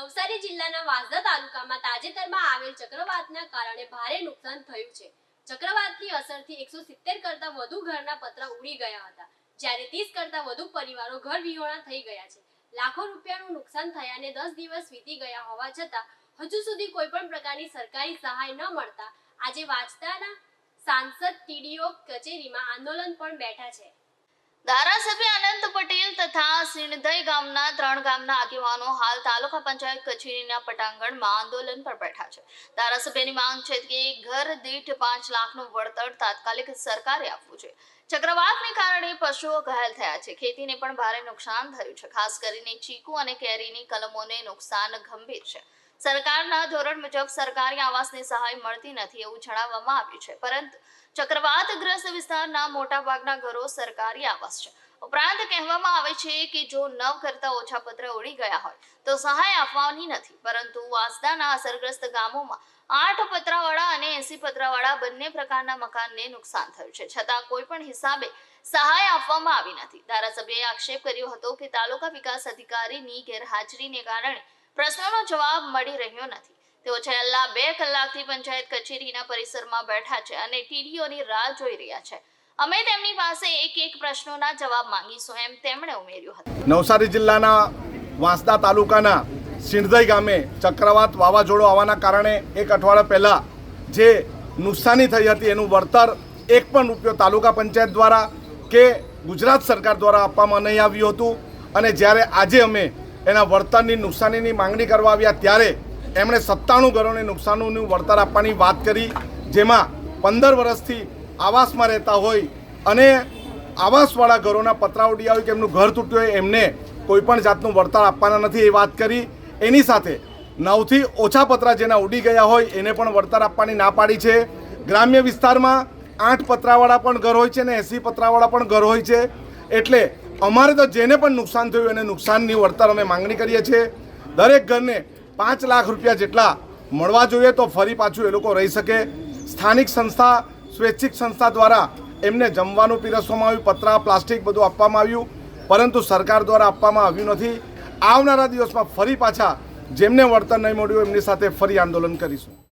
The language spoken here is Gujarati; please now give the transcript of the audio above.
નવસારી જિલ્લાના વાંસદા તાલુકામાં તાજેતરમાં આવેલ ચક્રવાતના કારણે ભારે નુકસાન થયું છે. ચક્રવાતની અસરથી એકસો કરતા વધુ ઘરના પતરા ઉડી ગયા હતા. જ્યારે ત્રીસ કરતા વધુ પરિવારો ઘર વિહોણા થઈ ગયા છે. લાખો રૂપિયાનું નુકસાન થયાને દસ દિવસ વીતી ગયા હોવા છતાં, હજુ સુધી કોઈ પણ પ્રકારની સરકારી સહાય ન મળતા આજે વાંચતાના સાંસદ ટીડીઓ કચેરીમાં આંદોલન પણ બેઠા છે. ધારાસભ્ય અનંત પટેલ તથા સિણધઈ ગામના ત્રણ ગામના આગેવાનો હાલ તાલુકા પંચાયત કચેરીના પટાંગણમાં આંદોલન પર બેઠા છે. ધારાસભ્યની માંગ છે કે ઘર દીઠ પાંચ લાખનું વળતર તાત્કાલિક સરકારે આપવું છે. ચક્રવાતને કારણે પશુઓ ઘાયલ થયા છે. ખેતીને પણ ભારે નુકસાન થયું છે. ખાસ કરીને ચીકુ અને કેરીની કલમોને નુકસાન ગંભીર છે. સરકારના ધોરણ મુજબ સરકારી આવાસની સહાય મળતી નથી એવું જણાવવામાં આવ્યું છે. પરંતુ ચક્રવાતગ્રસ્ત વિસ્તારના મોટાભાગના ઘરો સરકારી આવાસ છે. ઉપરાંત કહેવામાં આવે છે કે જો નવ કરતા ઓછા પત્ર ઉડી ગયા હોય તો સહાય આપવાની નથી. પરંતુ વાંસદાના અસરગ્રસ્ત ગામોમાં આઠ પતરાવાળા અને એસી પતરાવાળા બંને પ્રકારના મકાનને નુકસાન થયું છે. છતાં કોઈ પણ હિસાબે સહાય આપવામાં આવી નથી. ધારાસભ્યએ આક્ષેપ કર્યો હતો કે તાલુકા વિકાસ અધિકારીની ગેરહાજરીને કારણે પ્રશ્નોનો જવાબ મળી રહ્યો નથી. તેઓ છેલ્લા બે કલાકથી પંચાયત કચેરીના પરિસરમાં બેઠા છે અને ટીડીઓની રાહ જોઈ રહ્યા છે. અમે તેમની પાસે એક એક પ્રશ્નોના જવાબ માંગીશું એમ તેમણે ઉમેર્યું હતું. નવસારી જિલ્લાના વાંસદા તાલુકાના સિંધઈ ગામે ચક્રવાત વાવાઝોડું આવવાના કારણે એક અઠવાડિયા પહેલાં જે નુકસાની થઈ હતી એનું વળતર એક પણ રૂપિયો તાલુકા પંચાયત દ્વારા કે ગુજરાત સરકાર દ્વારા આપવામાં નહીં આવ્યું હતું. અને જ્યારે આજે અમે એના વળતરની નુકસાનીની માંગણી કરવા આવ્યા ત્યારે એમણે સત્તાણું ઘરોને નુકસાનનું વળતર આપવાની વાત કરી, જેમાં પંદર વર્ષથી આવાસમાં રહેતા હોય અને આવાસવાળા ઘરોના પતરા ઉડી આવ્યું કે એમનું ઘર તૂટ્યું હોય, એમને કોઈ પણ જાતનું વળતર આપવાના નથી એ વાત કરી. એની સાથે નવથી ઓછા પતરા જેના ઉડી ગયા હોય એને પણ વળતર આપવાની ના પાડી છે. ગ્રામ્ય વિસ્તારમાં આઠ પતરાવાળા પણ ઘર હોય છે ને એંસી પતરાવાળા પણ ઘર હોય છે. એટલે અમારે તો જેને પણ નુકસાન થયું એને નુકસાનની વળતર અમે માંગણી કરીએ છીએ. દરેક ઘરને પાંચ લાખ રૂપિયા જેટલા મળવા જોઈએ તો ફરી પાછું એ લોકો રહી શકે. સ્થાનિક સંસ્થા, સ્વૈચ્છિક સંસ્થા દ્વારા એમને જમવાનું પીરસવામાં આવ્યું, પતરા, પ્લાસ્ટિક બધું આપવામાં આવ્યું. પરંતુ સરકાર દ્વારા આપવામાં આવ્યું નથી. આવનારા દિવસમાં ફરી પાછા જેમને વળતર નહીં મળ્યું એમની સાથે ફરી આંદોલન કરીશું.